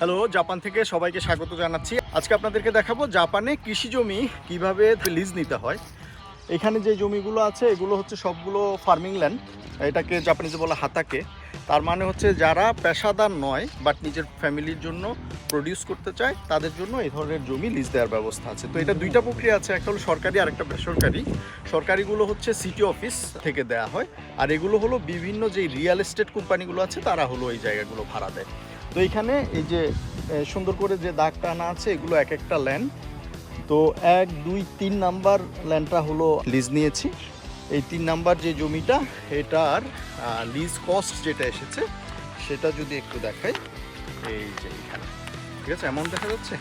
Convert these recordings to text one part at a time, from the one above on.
Hello Japan থেকে সবাইকে স্বাগত জানাচ্ছি। আজকে আপনাদেরকে দেখাবো জাপানে কৃষি জমি কীভাবে লিজ নিতে হয়। এখানে যে জমিগুলো আছে, এগুলো হচ্ছে সবগুলো ফার্মিং ল্যান্ড এটাকে জাপানিজে বলা হাতাকে। তার মানে হচ্ছে যারা পেশাদার নয় বাট নিজের ফ্যামিলির জন্য প্রডিউস করতে চায়, তাদের জন্য এই ধরনের জমি লিজ দেওয়ার ব্যবস্থা আছে। তো এটা দুইটা প্রক্রিয়া আছে, একটা হলো সরকারি আর একটা বেসরকারি। সরকারিগুলো হচ্ছে সিটি অফিস থেকে দেয়া হয়। আর এগুলো হলো বিভিন্ন যে রিয়েল এস্টেট কোম্পানিগুলো আছে, তারা হলো এই জায়গাগুলো ভাড়া দেয়। তো এইখানে এই যে সুন্দর করে যে দাগ টানা আছে এগুলো এক একটা ল্যান্ড। তো এক দুই তিন নাম্বার ল্যান্ডটা হলো লিজ নিয়েছি। এই তিন নাম্বার যে জমিটা এটার লিজ কস্ট যেটা এসেছে সেটা যদি একটু দেখাই। এই যে এখানে। ঠিক আছে? অ্যামাউন্ট দেখা যাচ্ছে।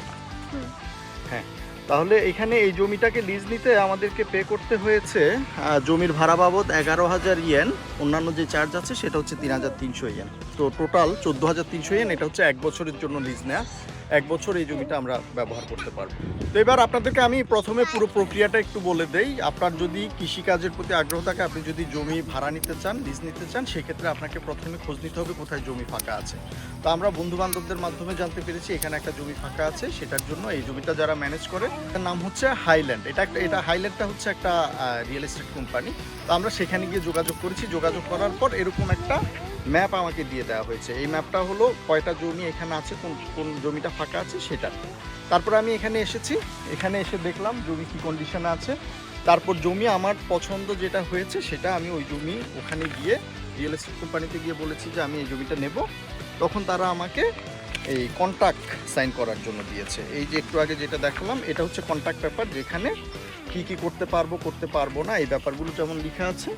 হ্যাঁ। তাহলে এখানে এই জমিটাকে লিজ নিতে আমাদেরকে পে করতে হয়েছে জমির ভাড়া বাবদ এগারো হাজার ইয়েন অন্যান্য যে চার্জ আছে, সেটা হচ্ছে তিন হাজার তিনশো ইয়েন তো টোটাল চোদ্দ হাজার তিনশো ইয়েন এটা হচ্ছে এক বছরের জন্য লিজ নেওয়া এক বছর এই জমিটা আমরা ব্যবহার করতে পারব। তো এবার আপনাদেরকে আমি প্রথমে পুরো প্রক্রিয়াটা একটু বলে দেই। আপনার যদি কৃষিকাজের প্রতি আগ্রহ থাকে, আপনি যদি জমি ভাড়া নিতে চান লিজ নিতে চান, সেক্ষেত্রে আপনাকে প্রথমে খোঁজ নিতে হবে কোথায় জমি ফাঁকা আছে। তো আমরা বন্ধু বান্ধবদের মাধ্যমে জানতে পেরেছি, এখানে একটা জমি ফাঁকা আছে, সেটার জন্য এই জমিটা যারা ম্যানেজ করে, তার নাম হচ্ছে হাইল্যান্ড এটা একটা, এটা হাইল্যান্ডটা হচ্ছে একটা রিয়েল এস্টেট কোম্পানি তো আমরা সেখানে গিয়ে যোগাযোগ করেছি। যোগাযোগ করার পর এরকম একটা ম্যাপ আমাকে দিয়ে দেওয়া হয়েছে। এই ম্যাপটা হলো কয়টা জমি এখানে আছে, কোন কোন জমিটা ফাঁকা আছে সেটা। তারপর আমি এখানে এসেছি। এখানে এসে দেখলাম জমি কি কন্ডিশনে আছে। তারপর জমি আমার পছন্দ যেটা হয়েছে সেটা আমি ওই জমি ওখানে গিয়ে রিয়েল এস্টেট কোম্পানিতে গিয়ে বলেছি যে আমি এই জমিটা নেব। তখন তারা আমাকে এই কন্ট্রাক্ট সাইন করার জন্য দিয়েছে। এই যে একটু আগে যেটা দেখালাম, এটা হচ্ছে কন্ট্রাক্ট পেপার যেখানে কি কি করতে পারব করতে পারব না, এই ব্যাপারগুলো যেমন লেখা আছে,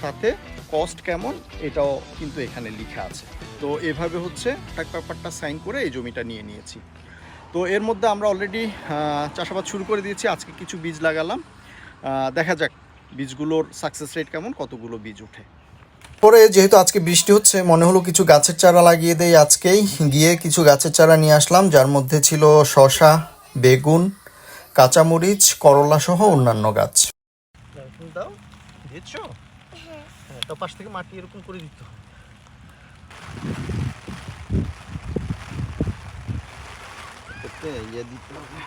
সাথে কস্ট কেমন, এটাও কিন্তু এখানে লেখা আছে। তো এভাবে হচ্ছে কন্ট্রাক্ট পেপারটা সাইন করে এই জমিটা নিয়ে নিয়েছি। তো এর মধ্যে আমরা অলরেডি চাষাবাদ শুরু করে দিয়েছি, আজকে কিছু বীজ লাগালাম। দেখা যাক বীজগুলোর সাকসেস রেট কেমন, কতগুলো বীজ ওঠে। পরে যেহেতু আজকে বৃষ্টি হচ্ছে, মনে হলো কিছু গাছের চারা লাগিয়ে দেই আজকেই। গিয়ে কিছু গাছের চারা নিয়ে আসলাম, যার মধ্যে ছিল শশা বেগুন, কাঁচামরিচ করলা সহ অন্যান্য গাছ। দাও হ্যাঁ তো পাশ থেকে মাটি এরকম করে দিত ইয়ে দিতে হবে।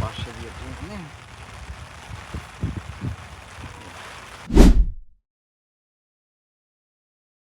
পাশে দিয়ে